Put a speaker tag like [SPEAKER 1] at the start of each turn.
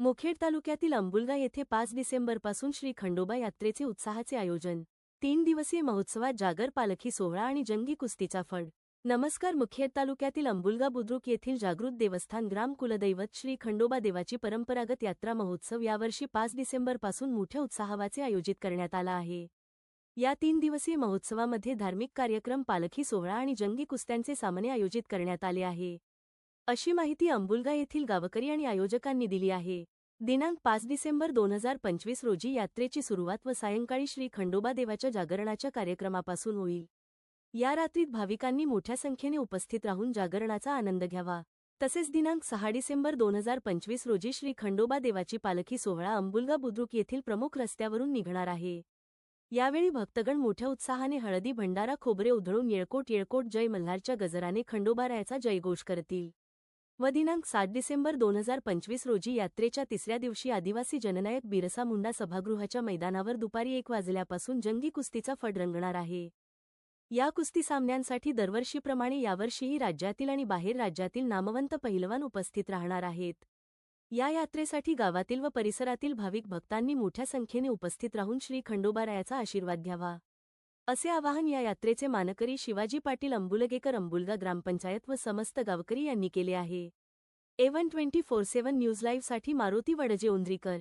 [SPEAKER 1] मुखेड तालुक्यातील अंबुलगा येथे पाच डिसेंबरपासून श्री खंडोबा यात्रेचे उत्साहाचे आयोजन तीन दिवसीय महोत्सवात जागर पालखी सोहळा आणि जंगी कुस्तीचा फड. नमस्कार मुखेड तालुक्यातील अंबुलगा बुद्रुक येथील जागृत देवस्थान ग्राम कुलदैवत श्री खंडोबा देवाची परंपरागत यात्रा महोत्सव यावर्षी पाच डिसेंबरपासून मोठ्या उत्साहावाचे आयोजित करण्यात आला आहे. या तीन दिवसीय महोत्सवामध्ये धार्मिक कार्यक्रम पालखी सोहळा आणि जंगी कुस्त्यांचे सामने आयोजित करण्यात आले आहे. अशी माहिती अंबुलगा येथील गावकरी आणि आयोजकांनी दिली आहे. दिनांक पाच डिसेंबर दोन हजार पंचवीस रोजी यात्रेची सुरुवात व सायंकाळी श्री खंडोबा देवाच्या जागरणाच्या कार्यक्रमापासून होईल. या रात्रीत भाविकांनी मोठ्या संख्येने उपस्थित राहून जागरणाचा आनंद घ्यावा. तसेच दिनांक सहा डिसेंबर दोन हजार पंचवीस रोजी श्री खंडोबा देवाची पालखी सोहळा अंबुलगा बुद्रुक येथील प्रमुख रस्त्यावरून निघणार आहे. यावेळी भक्तगण मोठ्या उत्साहाने हळदी भंडारा खोबरे उधळून येळकोट येळकोट जय मल्हारच्या गजराने खंडोबारायाचा जयघोष करतील. व दिनांक सात डिसेंबर दोन हजार पंचवीस रोजी यात्रेच्या तिसऱ्या दिवशी आदिवासी जननायक बिरसा मुंडा सभागृहाच्या मैदानावर दुपारी एक वाजल्यापासून जंगी कुस्तीचा फड रंगणार आहे. या कुस्ती सामन्यांसाठी दरवर्षीप्रमाणे यावर्षीही राज्यातील आणि बाहेर राज्यातील नामवंत पहिलवान उपस्थित राहणार आहेत. या यात्रेसाठी गावातील व परिसरातील भाविक भक्तांनी मोठ्या संख्येने उपस्थित राहून श्री खंडोबारायाचा आशीर्वाद घ्यावा. असे आवाहन या यात्रेचे मानकरी शिवाजी पाटील अंबुलगेकर अंबुलगा ग्रामपंचायत व समस्त गावकरी यांनी केले आहे. A one twenty four seven news लाईव्हसाठी Maruti Wadje उंद्रीकर.